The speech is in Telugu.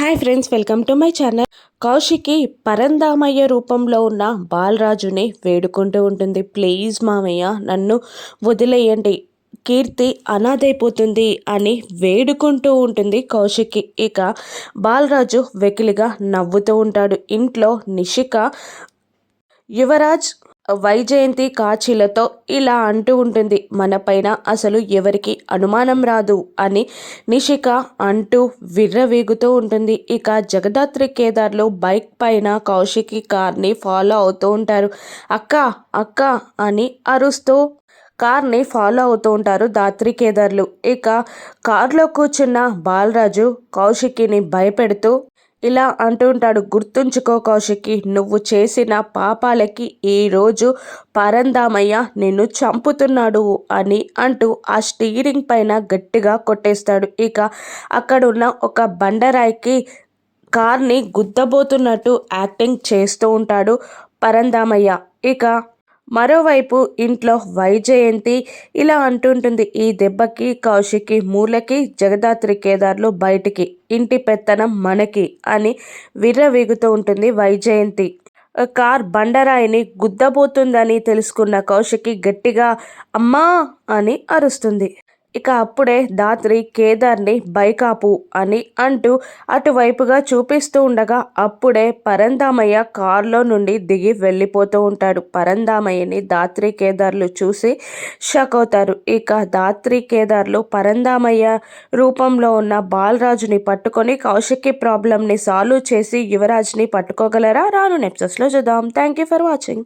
Hi friends welcome to my channel Kaushiki Parandhamayya రూపంలో ఉన్న బాలరాజుని వేడుకుంటూ ఉంటుంది. ప్లీజ్ మామయ్య నన్ను వదిలేయండి. కీర్తి అనాథైపోతుంది అని వేడుకుంటూ ఉంటుంది కౌశికి. ఇక బాలరాజు వెకిలిగా నవ్వుతూ ఉంటాడు. ఇంట్లో నిషిక యువరాజ్ వైజయంతి కాచీలతో ఇలా అంటూ ఉంటుంది మనపైన అసలు ఎవరికి అనుమానం రాదు అని నిషిక అంటూ విర్రవీగుతూ ఉంటుంది. ఇక జగదాత్రి కేదార్లు బైక్ పైన కౌశికి కార్ని ఫాలో అవుతూ ఉంటారు. అక్క అక్క అని అరుస్తూ కార్ని ఫాలో అవుతూ ఉంటారు దాత్రి కేదార్లు. ఇక కార్లో కూర్చున్న బాలరాజు కౌశికిని భయపెడుతూ ఇలా అంటూ ఉంటాడు. గుర్తుంచుకో కౌశికి నువ్వు చేసిన పాపాలకి ఈరోజు పరందామయ్య నిన్ను చంపుతున్నాడు అని అంటూ ఆ స్టీరింగ్ పైన గట్టిగా కొట్టేస్తాడు. ఇక అక్కడున్న ఒక బండరాయికి కార్ని గుద్దబోతున్నట్టు యాక్టింగ్ చేస్తూ ఉంటాడు పరందామయ్య. ఇక మరోవైపు ఇంట్లో వైజయంతి ఇలా అంటుంటుంది ఈ దెబ్బకి కౌశికి మూలకి జగదాత్రి కేదార్లు బయటికి ఇంటి పెత్తనం మనకి అని విర్రవీగుతూ ఉంటుంది వైజయంతి. కార్ బండరాయిని గుద్దబోతుందని తెలుసుకున్న కౌశికి గట్టిగా అమ్మా అని అరుస్తుంది. ఇక అప్పుడే దాత్రి కేదార్ని బైకాపు అని అంటూ అటువైపుగా చూపిస్తూ ఉండగా అప్పుడే పరందామయ్య కారులో నుండి దిగి వెళ్ళిపోతూ ఉంటాడు. పరందామయ్యని దాత్రి కేదార్లు చూసి షక్ అవుతారు. ఇక దాత్రి కేదార్లు పరందామయ్య రూపంలో ఉన్న బాలరాజుని పట్టుకొని కౌశికి ప్రాబ్లంని సాల్వ్ చేసి యువరాజ్ని పట్టుకోగలరా? రాను నెప్సెస్లో చూద్దాం. Thank you for watching